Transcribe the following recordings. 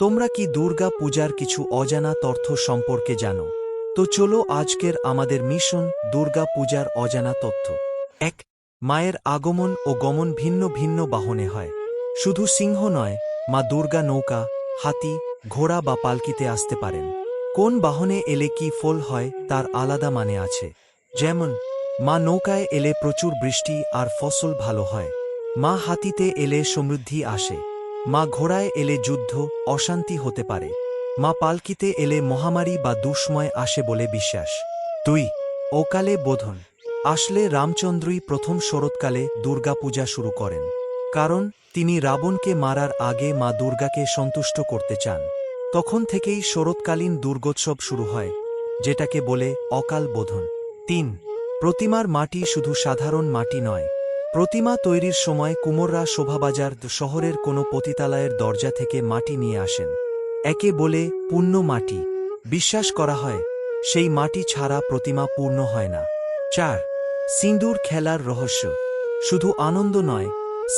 তোমরা কি দুর্গা পূজার কিছু অজানা তথ্য সম্পর্কে জানো? তো চলো আজকের আমাদের মিশন দুর্গা পূজার অজানা তথ্য। এক, মায়ের আগমন ও গমন ভিন্ন ভিন্ন বাহনে হয়। শুধু সিংহ নয়, মা দুর্গা নৌকা, হাতি, ঘোড়া বা পালকিতে আসতে পারেন। কোন বাহনে এলে কি ফল হয় তার আলাদা মানে আছে। যেমন, মা নৌকায় এলে প্রচুর বৃষ্টি আর ফসল ভালো হয়। মা হাতিতে এলে সমৃদ্ধি আসে। মা ঘোড়ায় এলে যুদ্ধ, অশান্তি হতে পারে। মা পালকিতে এলে মহামারী বা দুঃসময় আসে বলে বিশ্বাস। দুই ওকালে বোধন, আসলে রামচন্দ্রই প্রথম শরৎকালে দুর্গাপূজা শুরু করেন। কারণ, তিনি রাবণকে মারার আগে মা দুর্গাকে সন্তুষ্ট করতে চান। তখন থেকেই শরৎকালীন দুর্গোৎসব শুরু হয়, যেটাকে বলে অকাল বোধন। তিন, প্রতিমার মাটি শুধু সাধারণ মাটি নয় প্রতিমা তৈরির সময় কুমোররা শোভাবাজার শহরের কোনো পতিতালয়ের দরজা থেকে মাটি নিয়ে আসেন। একে বলে পূর্ণ মাটি। বিশ্বাস করা হয়, সেই মাটি ছাড়া প্রতিমা পূর্ণ হয় না। চার সিঁদুর খেলার রহস্য। শুধু আনন্দ নয়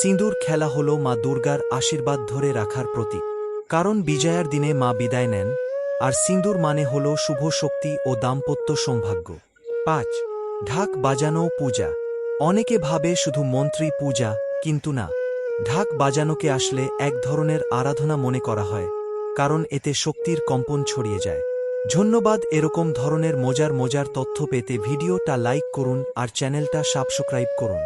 সিঁদুর খেলা হল মা দুর্গার আশীর্বাদ ধরে রাখার প্রতীক। কারণ বিজয়ার দিনে মা বিদায় নেন, আর সিঁদুর মানে হল শুভ শক্তি ও দাম্পত্য সৌভাগ্য। পাঁচ, ঢাক বাজানো পূজা। অনেকে ভাবে শুধু মন্ত্রী পূজা, কিন্তু না। ঢাক বাজানোকে আসলে এক ধরনের আরাধনা মনে করা হয়, কারণ এতে শক্তির কম্পন ছড়িয়ে যায়। ধন্যবাদ এরকম ধরনের মজার মজার তথ্য পেতে ভিডিওটা লাইক করুন আর চ্যানেলটা সাবস্ক্রাইব করুন।